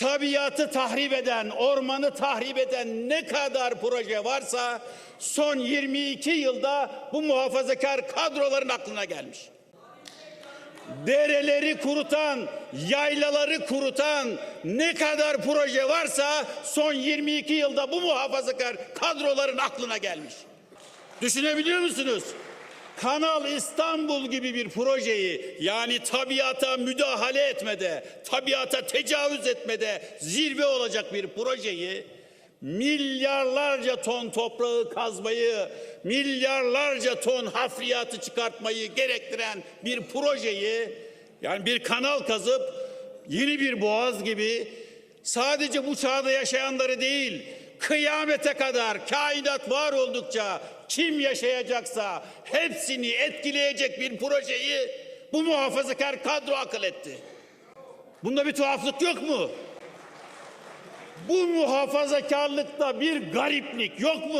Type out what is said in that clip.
tabiatı tahrip eden, ormanı tahrip eden ne kadar proje varsa son 22 yılda bu muhafazakar kadroların aklına gelmiş. Dereleri kurutan, yaylaları kurutan ne kadar proje varsa son 22 yılda bu muhafazakar kadroların aklına gelmiş. Düşünebiliyor musunuz? Kanal İstanbul gibi bir projeyi yani tabiata müdahale etmede, tabiata tecavüz etmede zirve olacak bir projeyi milyarlarca ton toprağı kazmayı, milyarlarca ton hafriyatı çıkartmayı gerektiren bir projeyi yani bir kanal kazıp yeni bir boğaz gibi sadece bu çağda yaşayanları değil kıyamete kadar kainat var oldukça kim yaşayacaksa hepsini etkileyecek bir projeyi bu muhafazakar kadro akıl etti. Bunda bir tuhaflık yok mu? Bu muhafazakarlıkta bir gariplik yok mu?